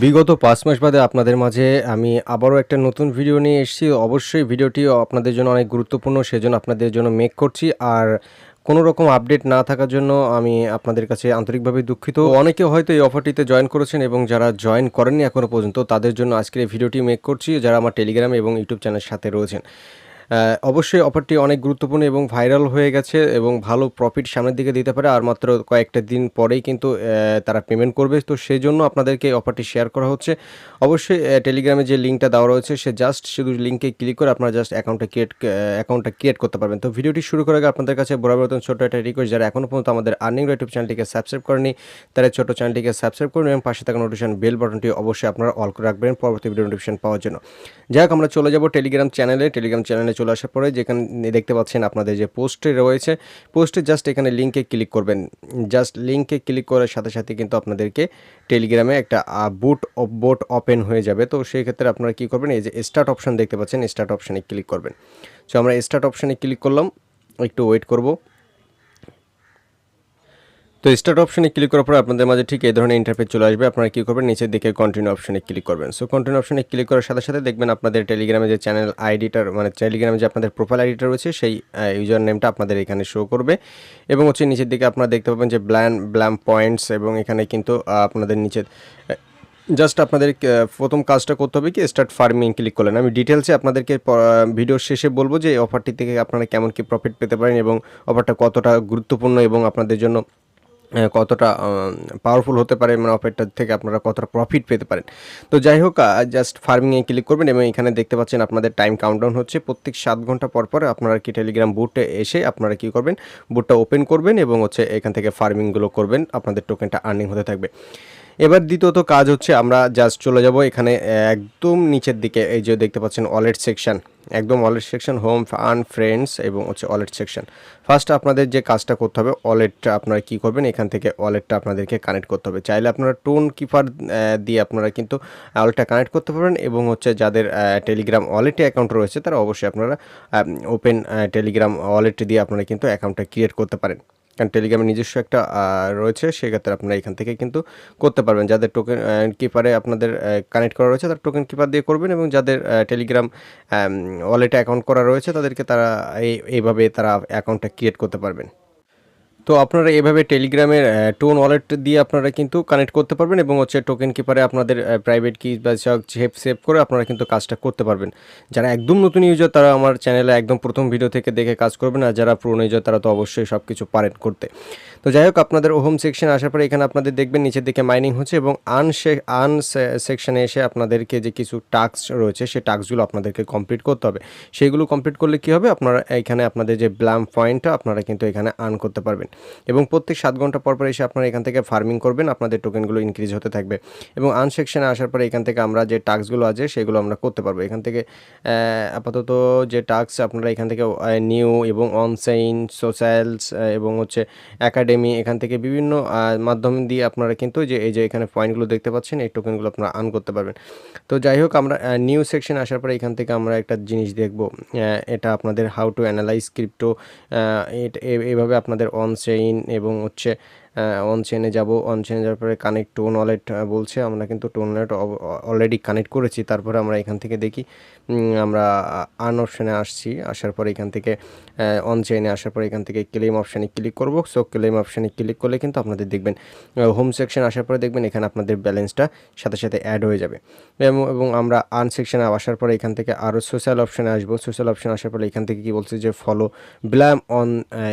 বিগত পাঁচ মাস বাদে আপনাদের মাঝে আমি আবারও একটা নতুন ভিডিও নিয়ে এসেছি। অবশ্যই ভিডিওটি আপনাদের জন্য অনেক গুরুত্বপূর্ণ, সেজন্য আপনাদের জন্য মেক করছি। আর কোনো রকম আপডেট না থাকার জন্য আমি আপনাদের কাছে আন্তরিকভাবে দুঃখিত। অনেকে হয়তো এই অফারটিতে জয়েন করেছেন এবং যারা জয়েন করেননি এখনও পর্যন্ত, তাদের জন্য আজকের এই ভিডিওটি মেক করছি। যারা আমার টেলিগ্রাম এবং ইউটিউব চ্যানেলের সাথে রয়েছেন। অবশ্যই অফারটি অনেক গুরুত্বপূর্ণ এবং ভাইরাল হয়ে গেছে এবং ভালো প্রফিট সামনের দিকে দিতে পারে, আর মাত্র কয়েকটা দিন পরেই কিন্তু তারা পেমেন্ট করবে। তো সেই জন্য আপনাদেরকে অফারটি শেয়ার করা হচ্ছে। অবশ্যই টেলিগ্রামে যে লিঙ্কটা দেওয়া রয়েছে, সে জাস্ট শুধু লিঙ্কে ক্লিক করে আপনারা জাস্ট অ্যাকাউন্টটা ক্রিয়েট অ্যাকাউন্টটা ক্রিয়েট করতে পারবেন। তো ভিডিওটি শুরু করার আগে আপনাদের কাছে বরাবর ছোট্ট একটা রিকোয়েস্ট যারা এখনও পর্যন্ত আমাদের আর্নিং ইউটিউব চ্যানেলটিকে সাবস্ক্রাইব করেনি, তারা ছোট চ্যানেলটিকে সাবস্ক্রাইব করুন এবং পাশে থাকা নোটিফিকেশন বেল বাটনটি অবশ্যই আপনারা অল করে রাখবেন পরবর্তী ভিডিও নোটিফিকেশন পাওয়ার জন্য। যাই হোক, আমরা চলে যাব টেলিগ্রাম চ্যানেলে টেলিগ্রাম চ্যানেলে চলে আসার পরে যেখানে, দেখতে পাচ্ছেন আপনাদের যে পোস্টে রয়েছে, পোস্টে জাস্ট এখানে লিঙ্কে ক্লিক করবেন। জাস্ট লিঙ্কে ক্লিক করার সাথে সাথে কিন্তু আপনাদেরকে টেলিগ্রামে একটা বুট বোট ওপেন হয়ে যাবে। তো সেই ক্ষেত্রে আপনারা কী করবেন, এই যে স্টার্ট অপশান দেখতে পাচ্ছেন স্টার্ট অপশানে ক্লিক করবেন। সো আমরা স্টার্ট অপশানে ক্লিক করলাম, একটু ওয়েট করব। তো স্টার্ট অপশনে ক্লিক করার পর আপনাদের মাঝে ঠিক এই ধরনের ইন্টারফেস চলে আসবে। আপনারা কী করবেন? নিচের দিকে কন্টিনিউ অপশনে ক্লিক করবেন। সো কন্টিনিউ অপশনে ক্লিক করার সাথে সাথে দেখবেন আপনাদের টেলিগ্রামে যে চ্যানেল আইডিটার মানে টেলিগ্রামে যে আপনাদের প্রোফাইল আইডিটা রয়েছে, সেই ইউজার নেমটা আপনাদের এখানে শো করবে। এবং হচ্ছে নিচের দিকে আপনারা দেখতে পাবেন যে ব্ল্যান ব্ল্যাম পয়েন্টস এবং এখানে কিন্তু আপনাদের নিচে জাস্ট আপনাদের প্রথম কাজটা করতে হবে কি স্টার্ট ফার্মিং ক্লিক করলেন। আমি ডিটেলসে আপনাদেরকে ভিডিও শেষে বলব যে অফারটি থেকে আপনারা কেমন কি প্রফিট পেতে পারেন এবং অফারটা কতটা গুরুত্বপূর্ণ এবং আপনাদের জন্য কতটা পাওয়ারফুল হতে পারে মানে অফারটা থেকে আপনারা কতটা প্রফিট পেতে পারেন। তো যাই হোক জাস্ট ফার্মিংয়ে ক্লিক করবেন এবং এখানে দেখতে পাচ্ছেন আপনাদের টাইম কাউন্টডাউন হচ্ছে। প্রত্যেক সাত ঘণ্টা পর পর আপনারা কি টেলিগ্রাম বুটে এসে আপনারা কি করবেন? বুটটা ওপেন করবেন এবং হচ্ছে এখান থেকে ফার্মিংগুলো করবেন। আপনাদের টোকেনটা আর্নিং হতে থাকবে। এবার দ্বিতীয়ত কাজ হচ্ছে আমরা জাস্ট চলে যাব এখানে, একদম নিচের দিকে, এই যে দেখতে পাচ্ছেন ওয়ালেট সেকশন একদম wallet section home and friends এবং হচ্ছে ওয়ালেট সেকশন ফার্স্ট আপনাদের যে কাজটা করতে হবে ওয়ালেটটা আপনারা কি করবেন, এখান থেকে ওয়ালেটটা আপনাদেরকে কানেক্ট করতে হবে। চাইলে আপনারা টোন কিপার দিয়ে আপনারা কিন্তু ওয়ালেটটা কানেক্ট করতে পারবেন এবং হচ্ছে যাদের টেলিগ্রাম ওয়ালেটে অ্যাকাউন্ট রয়েছে, তারা অবশ্যই আপনারা ওপেন টেলিগ্রাম ওয়ালেট দিয়ে আপনারা কিন্তু অ্যাকাউন্টটা ক্রিয়েট করতে পারেন। কারণ টেলিগ্রামের নিজস্ব একটা রয়েছে, সেক্ষেত্রে আপনারা এখান থেকে কিন্তু করতে পারবেন। যাদের টোকেন কিপারে আপনাদের কানেক্ট করা রয়েছে, তারা টোকেন কিপার দিয়ে করবেন এবং যাদের টেলিগ্রাম ওয়ালেটে অ্যাকাউন্ট করা রয়েছে, তাদেরকে তারা এই, এইভাবে তারা অ্যাকাউন্টটা ক্রিয়েট করতে পারবেন। তো আপনারা এভাবে টেলিগ্রামের টোন ওয়ালেট দিয়ে আপনারা কিন্তু কানেক্ট করতে পারবেন এবং হচ্ছে টোকেন কিপারে আপনাদের প্রাইভেট কি বা সেভ সেভ করে আপনারা কিন্তু কাজটা করতে পারবেন। যারা একদম নতুন ইউজার তারা আমার চ্যানেলে একদম প্রথম ভিডিও থেকে দেখে কাজ করবেন আর যারা পুরনো ইউজার তারা তো অবশ্যই সব কিছু পারেন করতে। তো যাই হোক, আপনাদের হোম সেকশন আসার পরে এখানে আপনাদের দেখবেন নিচের দিকে মাইনিং হচ্ছে এবং আন আন সেকশনে এসে আপনাদেরকে যে কিছু টাস্ক রয়েছে সেই টাস্কগুলো আপনাদেরকে কমপ্লিট করতে হবে। সেইগুলো কমপ্লিট করলে কি হবে? আপনারা এখানে আপনাদের যে ব্ল্যাম পয়েন্টটা আপনারা কিন্তু এখানে আর্ন করতে পারবেন। এবং প্রত্যেক সাত ঘণ্টা পর পর এসে আপনারা এখান থেকে ফার্মিং করবেন, আপনাদের টোকেনগুলো ইনক্রিজ হতে থাকবে এবং আন সেকশনে আসার পরে এখান থেকে আমরা যে টাস্কগুলো আছে সেগুলো আমরা করতে পারব। এখান থেকে আপাতত যে টাস্ক আপনারা এখান থেকে নিউ এবং অনসাইন সোশ্যালস এবং হচ্ছে একাডেমি এখান থেকে বিভিন্ন মাধ্যম দিয়ে আপনারা কিন্তু যে, এই যে এখানে পয়েন্টগুলো দেখতে পাচ্ছেন, এই টোকেনগুলো আপনারা আর্ন করতে পারবেন। তো যাই হোক, আমরা নিউ সেকশন আসার পরে এখান থেকে আমরা একটা জিনিস দেখব এটা আপনাদের হাউ টু অ্যানালাইজ ক্রিপ্টো এভাবে আপনাদের অন চেইন এবং হচ্ছে অন চেনে যাব। অন চেনে যাওয়ার পরে কানেক্ট টোন ওয়ালেট বলছে। আমরা কিন্তু টোন ওয়ালেট অলরেডি কানেক্ট করেছি। তারপরে আমরা এখান থেকে দেখি আমরা আর্ন অপশানে আসছি। আসার পরে এখান থেকে অন চেনে আসার পরে এখান থেকে ক্লেম অপশানে ক্লিক করব। সো ক্লেম অপশানে ক্লিক করলে কিন্তু আপনাদের দেখবেন হোম সেকশন আসার পরে দেখবেন এখানে আপনাদের ব্যালেন্সটা সাথে সাথে অ্যাড হয়ে যাবে। এবং এবং আমরা আর্ন সেকশনে আসার পরে এখান থেকে আরও সোশ্যাল অপশানে আসব। সোশ্যাল অপশান আসার পরে এখান থেকে কি বলছে যে ফলো ব্ল্যাম অন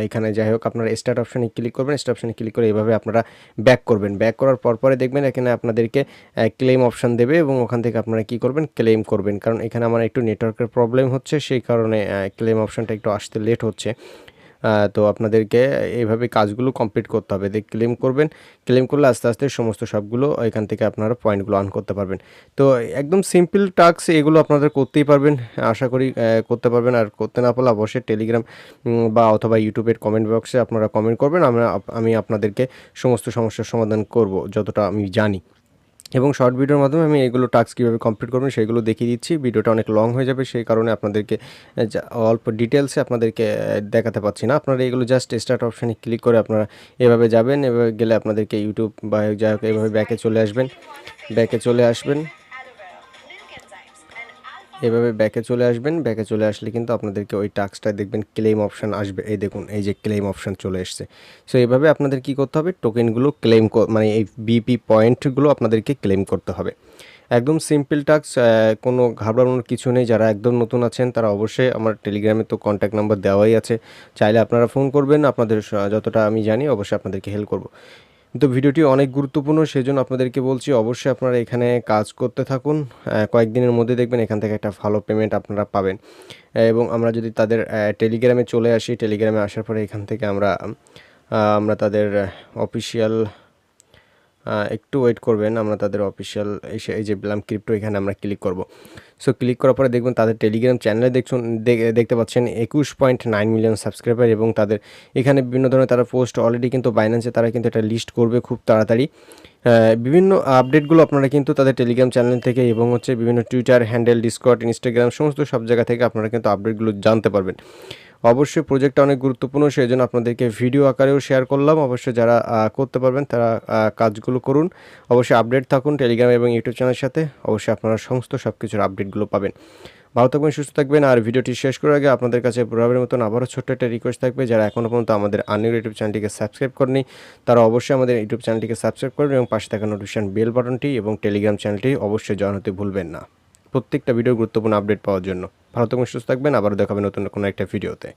এখানে যাই হোক, আপনারা স্টার্ট অপশানে ক্লিক করবেন। স্টার্ট অপশানে ক্লিক করে এইভাবে আপনারা ব্যাক করবেন। ব্যাক করার পর পরে দেখবেন এখানে আপনাদেরকে ক্লেম অপশান দেবে এবং ওখান থেকে আপনারা কি করবেন? ক্লেম করবেন। কারণ এখানে আমার একটু নেটওয়ার্কের প্রবলেম হচ্ছে, সেই কারণে ক্লেম অপশানটা একটু আসতে লেট হচ্ছে। তো আপনাদেরকে এইভাবে কাজগুলো কমপ্লিট করতে হবে। দেখ ক্লেম করবেন ক্লেম করলে আস্তে আস্তে সমস্ত সবগুলো এখান থেকে আপনারা পয়েন্টগুলো আর্ন করতে পারবেন। তো একদম সিম্পল টাস্ক এগুলো আপনাদের করতেই পারবেন, আশা করি করতে পারবেন। আর করতে না পারলে অবশ্যই টেলিগ্রাম বা অথবা ইউটিউবের কমেন্ট বক্সে আপনারা কমেন্ট করবেন। আমরা আমি আপনাদেরকে সমস্ত সমস্যার সমাধান করব, যতটা আমি জানি। এবং শর্ট ভিডিওর মাধ্যমে আমি এগুলো টাস্ক কীভাবে কমপ্লিট করবেন সেগুলো দেখিয়ে দিচ্ছি। ভিডিওটা অনেক লং হয়ে যাবে, সেই কারণে আপনাদেরকে অল্প ডিটেলসে আপনাদেরকে দেখাতে পাচ্ছি না। আপনারা এগুলো জাস্ট স্টার্ট অপশানে ক্লিক করে আপনারা এভাবে যাবেন, এভাবে গেলে আপনাদেরকে ইউটিউব বা যাই হোক, এভাবে ব্যাকে চলে আসবেন। ব্যাকে চলে আসবেন। এভাবে ব্যাকে চলে আসবেন। ব্যাকে চলে আসলে কিন্তু আপনাদেরকে ওই টাস্কটা দেখবেন ক্লেম অপশান আসবে। এই দেখুন, এই যে ক্লেম অপশান চলে এসছে। সো এভাবে আপনাদের কি করতে হবে? টোকেনগুলো ক্লেম মানে এই বিপি পয়েন্টগুলো আপনাদেরকে ক্লেম করতে হবে। একদম সিম্পল টাস্ক কোনো ঘাবড়ানোর কিছু নেই। যারা একদম নতুন আছেন, তারা অবশ্যই আমার টেলিগ্রামে তো কন্ট্যাক্ট নাম্বার দেওয়াই আছে। চাইলে আপনারা ফোন করবেন। আপনাদের যতটা আমি জানি, অবশ্যই আপনাদেরকে হেল্প করব। তো ভিডিওটি অনেক গুরুত্বপূর্ণ সেই জন্য আপনাদেরকে বলছি অবশ্যই আপনারা এখানে কাজ করতে থাকুন। কয়েকদিনের মধ্যে দেখবেন এখান থেকে একটা ভালো পেমেন্ট আপনারা পাবেন। এবং আমরা যদি তাদের টেলিগ্রামে চলে আসি টেলিগ্রামে আসার পরে এখান থেকে আমরা আমরা তাদের অফিসিয়াল একটু ওয়েট করবেন। আমরা তাদের অফিসিয়াল এই যে ব্লাম ক্রিপ্টো এখানে আমরা ক্লিক করব। সো ক্লিক করার পরে দেখবেন তাদের টেলিগ্রাম চ্যানেলে দেখুন দেখতে পাচ্ছেন একুশ পয়েন্ট নাইন মিলিয়ন সাবস্ক্রাইবার এবং তাদের এখানে বিভিন্ন ধরনের তারা পোস্ট অলরেডি কিন্তু বাইন্যান্সে তারা কিন্তু এটা লিস্ট করবে খুব তাড়াতাড়ি। বিভিন্ন আপডেটগুলো আপনারা কিন্তু তাদের টেলিগ্রাম চ্যানেল থেকে এবং হচ্ছে বিভিন্ন টুইটার হ্যান্ডেল ডিসকট ইনস্টাগ্রাম সমস্ত সব জায়গা থেকে আপনারা কিন্তু আপডেটগুলো জানতে পারবেন। অবশ্যই প্রজেক্টটা অনেক গুরুত্বপূর্ণ সেই জন্য আপনাদেরকে ভিডিও আকারেও শেয়ার করলাম। অবশ্যই যারা করতে পারবেন তারা কাজগুলো করুন। অবশ্যই আপডেট থাকুন টেলিগ্রাম এবং ইউটিউব চ্যানেলের সাথে। অবশ্যই আপনারা সমস্ত সব কিছুর আপডেটগুলো পাবেন। ভালো থাকবেন, সুস্থ থাকবেন। আর ভিডিওটি শেষ করার আগে আপনাদের কাছে পুরাবের মতন আবারও ছোট্ট একটা রিকোয়েস্ট থাকবে। যারা এখনও পর্যন্ত আমাদের আনিউর ইউটিউব চ্যানেলটিকে সাবস্ক্রাইব করেনি, তারা অবশ্যই আমাদের ইউটিউব চ্যানেলটিকে সাবস্ক্রাইব করবেন এবং পাশে থাকা নোটিফিকেশন বেল বাটনটি এবং টেলিগ্রাম চ্যানেলটি অবশ্যই জয়েন ভুলবেন না। প্রত্যেকটা ভিডিও গুরুত্বপূর্ণ আপডেট পাওয়ার জন্য। ভালো থাকবেন সুস্থ থাকবেন। আবারও দেখাবেন নতুন কোনো একটা ভিডিওতে